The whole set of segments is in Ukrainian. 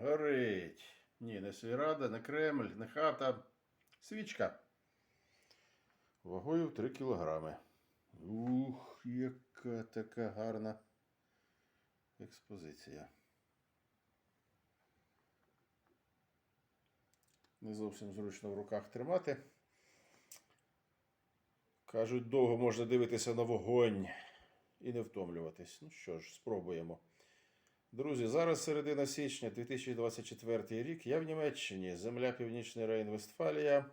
Горить. Ні, не сільрада, не Кремль, не хата. Свічка. Вагою 3 кілограми. Ух, яка така гарна експозиція. Не зовсім зручно в руках тримати. Кажуть, довго можна дивитися на вогонь і не втомлюватись. Ну що ж, спробуємо. Друзі, зараз середина січня 2024 рік. Я в Німеччині, земля Північний Рейн-Вестфалія.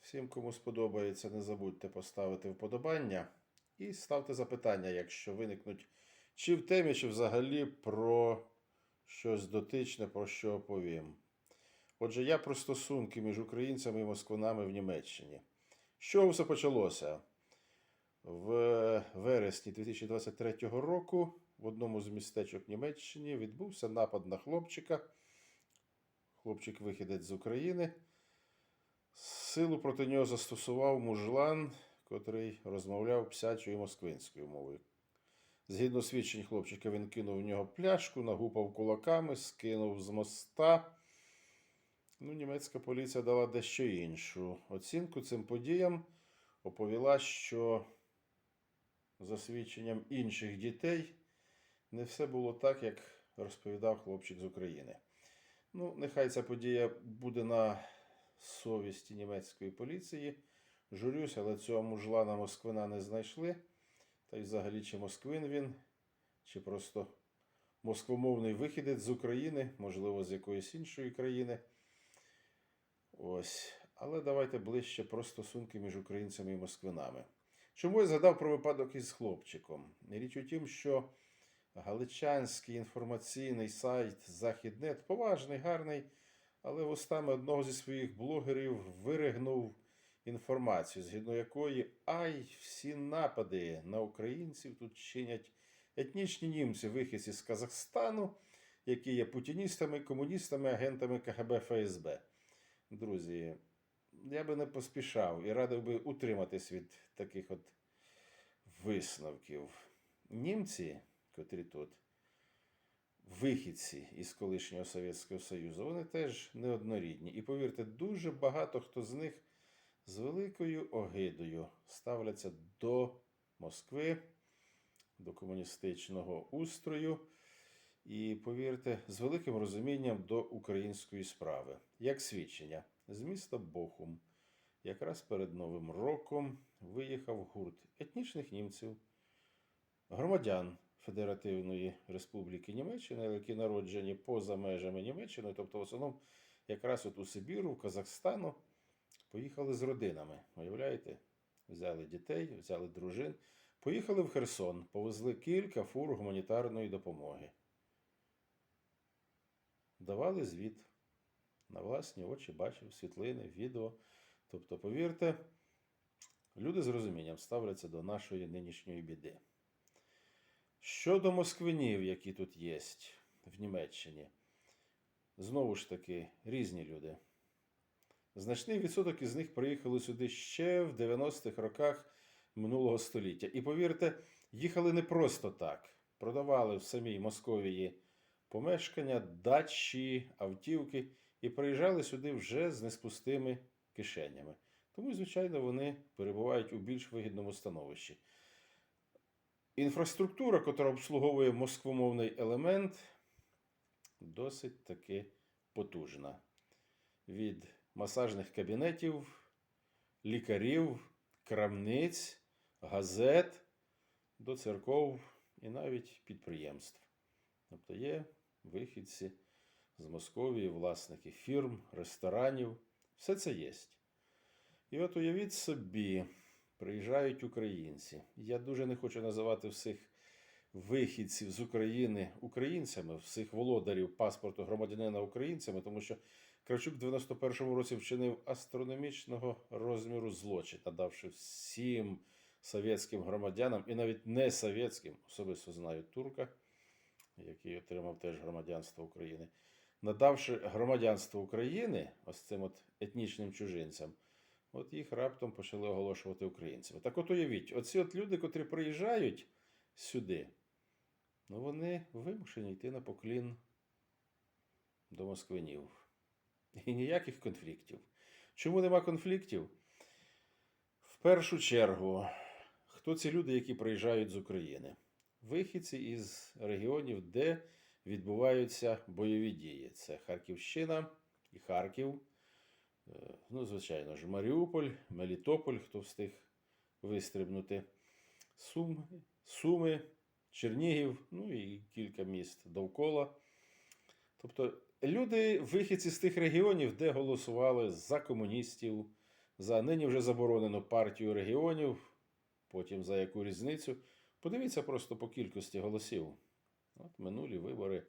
Всім, кому сподобається, не забудьте поставити вподобання і ставте запитання, якщо виникнуть чи в темі, чи взагалі про щось дотичне, про що оповім. Отже, я про стосунки між українцями і москвинами в Німеччині. З чого все почалося? В вересні 2023 року в одному з містечок Німеччини відбувся напад на хлопчика. Хлопчик вихідець з України. Силу проти нього застосував мужлан, котрий розмовляв псячою москвинською мовою. Згідно свідчень хлопчика, він кинув в нього пляшку, нагупав кулаками, скинув з моста. Ну, німецька поліція дала дещо іншу оцінку цим подіям. Оповіла, що за свідченням інших дітей не все було так, як розповідав хлопчик з України. Ну, нехай ця подія буде на совісті німецької поліції. Журюсь, але цього мужлана Москвина не знайшли. Та й взагалі, чи Москвин він, чи просто москвомовний вихідець з України, можливо, з якоїсь іншої країни. Ось. Але давайте ближче про стосунки між українцями і москвинами. Чому я згадав про випадок із хлопчиком? Річ у тім, що галичанський інформаційний сайт Західнет поважний, гарний, але вустами одного зі своїх блогерів виригнув інформацію, згідно якої ай, всі напади на українців тут чинять етнічні німці, вихідці з Казахстану, які є путіністами, комуністами, агентами КГБ ФСБ. Друзі, я би не поспішав і радив би утриматись від таких от висновків. Німці, котрі тут, вихідці із колишнього Совєтського Союзу, вони теж неоднорідні. І повірте, дуже багато хто з них з великою огидою ставляться до Москви, до комуністичного устрою. І повірте, з великим розумінням до української справи. Як свідчення, з міста Бохум, якраз перед Новим роком виїхав гурт етнічних німців, громадян Федеративної Республіки Німеччини, які народжені поза межами Німеччини, тобто в основному якраз от у Сибіру, в Казахстану, поїхали з родинами. Уявляєте? Взяли дітей, взяли дружин, поїхали в Херсон, повезли кілька фур гуманітарної допомоги давали звіт. На власні очі бачив світлини, відео. Тобто, повірте, люди з розумінням ставляться до нашої нинішньої біди. Щодо москвинів, які тут є в Німеччині, знову ж таки, різні люди. Значний відсоток із них приїхали сюди ще в 90-х роках минулого століття. І повірте, їхали не просто так. Продавали в самій Московії помешкання, дачі, автівки і приїжджали сюди вже з неспустими кишенями. Тому, звичайно, вони перебувають у більш вигідному становищі. Інфраструктура, яка обслуговує москвомовний елемент, досить таки потужна. Від масажних кабінетів, лікарів, крамниць, газет до церков і навіть підприємств. Тобто є вихідці з Московії, власники фірм, ресторанів. Все це є. І от уявіть собі, приїжджають українці. Я дуже не хочу називати всіх вихідців з України українцями, всіх володарів паспорту громадянина українцями, тому що Кравчук в 91-му році вчинив астрономічного розміру злочин, надавши всім совєтським громадянам і навіть не совєтським, особисто знаю турка який отримав теж громадянство України, надавши громадянство України ось цим от етнічним чужинцям, от їх раптом почали оголошувати українцями. Так от уявіть, оці от люди, котрі приїжджають сюди, ну вони вимушені йти на поклін до москвинів. І ніяких конфліктів. Чому нема конфліктів? В першу чергу, хто ці люди, які приїжджають з України? Вихідці із регіонів, де відбуваються бойові дії. Це Харківщина і Харків. Е, Ну, звичайно ж, Маріуполь, Мелітополь, хто встиг вистрибнути, Суми, Суми, Чернігів, ну і кілька міст довкола. Тобто люди, вихідці з тих регіонів, де голосували за комуністів, за нині вже заборонену партію регіонів, потім за яку різницю. Подивіться просто по кількості голосів. От минулі вибори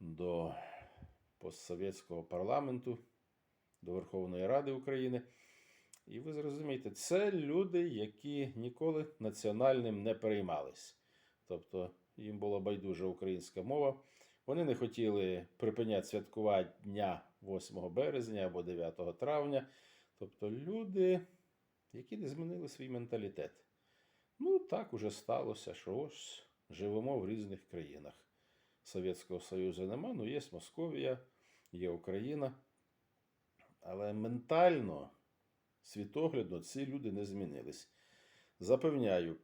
до постсовєтського парламенту, до Верховної Ради України. І ви зрозумієте, це люди, які ніколи національним не переймались. Тобто їм була байдужа українська мова. Вони не хотіли припиняти святкувати дня 8 березня або 9 травня. Тобто люди, які не змінили свій менталітет. Ну, так уже сталося, що ось живемо в різних країнах. Совєтського Союзу нема, ну є Московія, є Україна. Але ментально, світоглядно ці люди не змінились. Запевняю,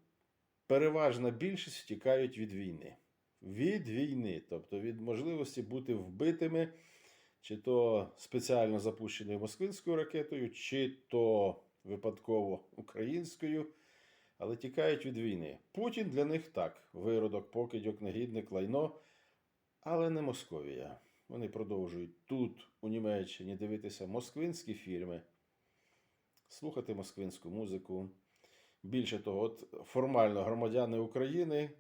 переважна більшість втікають від війни. Від війни, тобто від можливості бути вбитими, чи то спеціально запущеною москвинською ракетою, чи то випадково українською, але тікають від війни. Путін для них так: виродок, покидьок, негідник, лайно, але не Московія. Вони продовжують тут, у Німеччині, дивитися москвинські фільми, слухати москвинську музику. Більше того, от формально громадяни України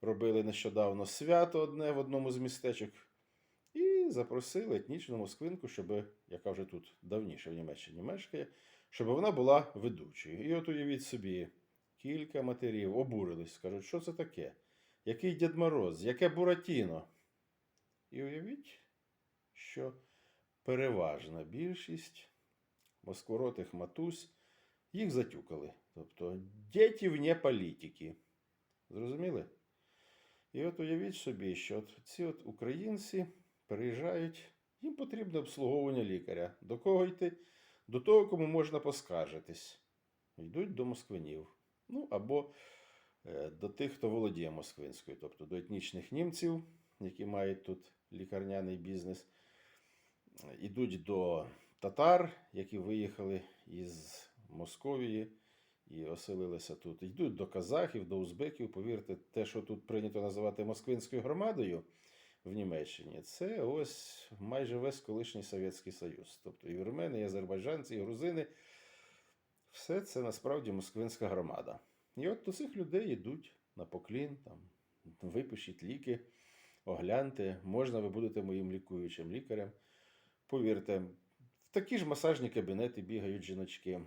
робили нещодавно свято одне в одному з містечок і запросили етнічну москвинку, щоб, яка вже тут давніше в Німеччині мешкає, щоб вона була ведучою. І от уявіть собі, кілька матерів обурились, кажуть, що це таке? Який Дід Мороз, яке Буратіно? І уявіть, що переважна більшість москворотих матусь їх затюкали. Тобто діти вне політики. Зрозуміли? І от уявіть собі, що от ці от українці приїжджають, їм потрібне обслуговування лікаря. До кого йти? До того, кому можна поскаржитись. Йдуть до москвинів. Ну або е, до тих, хто володіє москвинською, тобто до етнічних німців, які мають тут лікарняний бізнес. Ідуть до татар, які виїхали із Московії і оселилися тут. Йдуть до казахів, до узбеків. Повірте, те, що тут прийнято називати москвинською громадою в Німеччині, це ось майже весь колишній Совєтський Союз. Тобто і вірмени, і азербайджанці, і грузини. Все це насправді москвинська громада. І от до цих людей йдуть на поклін, там, випишіть ліки, огляньте, можна ви будете моїм лікуючим лікарем. Повірте, в такі ж масажні кабінети бігають жіночки.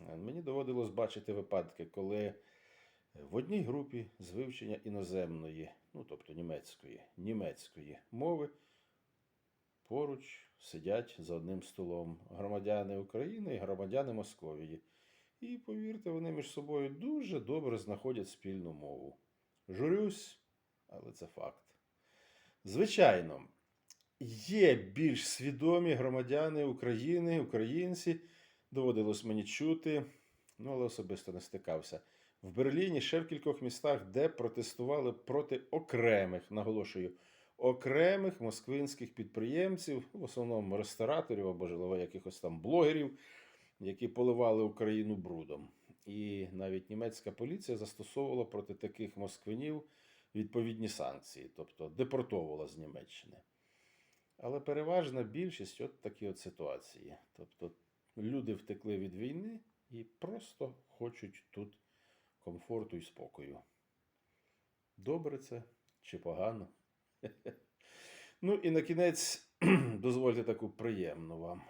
Е, Мені доводилось бачити випадки, коли в одній групі з вивчення іноземної, ну тобто німецької, німецької мови поруч сидять за одним столом громадяни України і громадяни Московії. І повірте, вони між собою дуже добре знаходять спільну мову. Журюсь, але це факт. Звичайно, є більш свідомі громадяни України, українці. Доводилось мені чути, ну але особисто не стикався. В Берліні ще в кількох містах, де протестували проти окремих, наголошую, окремих москвинських підприємців, в основному рестораторів або можливо, якихось там блогерів, які поливали Україну брудом. І навіть німецька поліція застосовувала проти таких москвинів відповідні санкції, тобто депортовувала з Німеччини. Але переважна більшість от такі от ситуації. Тобто люди втекли від війни і просто хочуть тут комфорту і спокою. Добре це чи погано? Ну і на кінець дозвольте таку приємну вам.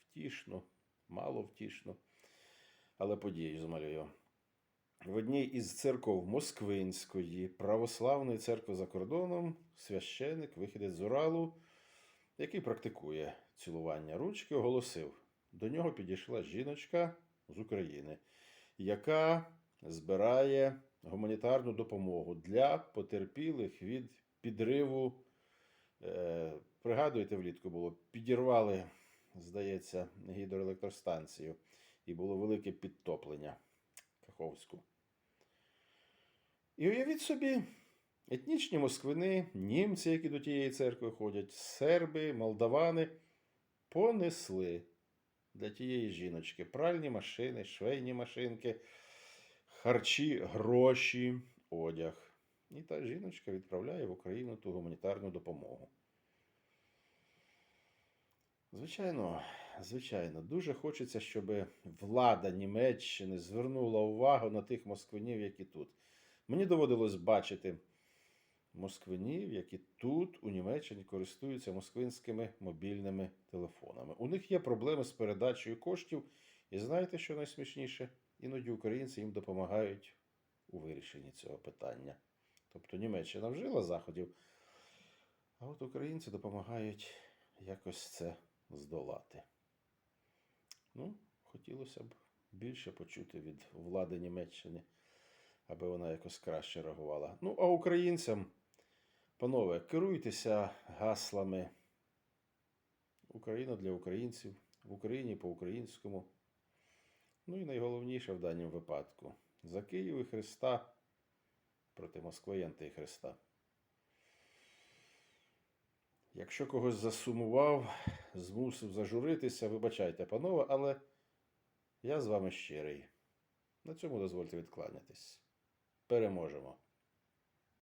Втішну, мало втішну, але подію змалюю. В одній із церков Москвинської православної церкви за кордоном священик, вихідець з Уралу, який практикує цілування ручки, оголосив. До нього підійшла жіночка з України, яка збирає гуманітарну допомогу для потерпілих від підриву Е, пригадуєте, влітку було, підірвали, здається, гідроелектростанцію, і було велике підтоплення Каховську. І уявіть собі, етнічні москвини, німці, які до тієї церкви ходять, серби, молдавани понесли для тієї жіночки пральні машини, швейні машинки, харчі, гроші, одяг. І та жіночка відправляє в Україну ту гуманітарну допомогу. Звичайно, звичайно, дуже хочеться, щоб влада Німеччини звернула увагу на тих москвинів, які тут. Мені доводилось бачити москвинів, які тут, у Німеччині, користуються москвинськими мобільними телефонами. У них є проблеми з передачею коштів, і знаєте, що найсмішніше? Іноді українці їм допомагають у вирішенні цього питання. Тобто Німеччина вжила заходів, а от українці допомагають якось це здолати. Ну, хотілося б більше почути від влади Німеччини, аби вона якось краще реагувала. Ну, а українцям, панове, керуйтеся гаслами Україна для українців, в Україні по-українському. Ну і найголовніше в даному випадку за Київ і Христа проти Москви і Антихриста. Якщо когось засумував, змусив зажуритися, вибачайте, панове, але я з вами щирий. На цьому дозвольте відкланятись. Переможемо.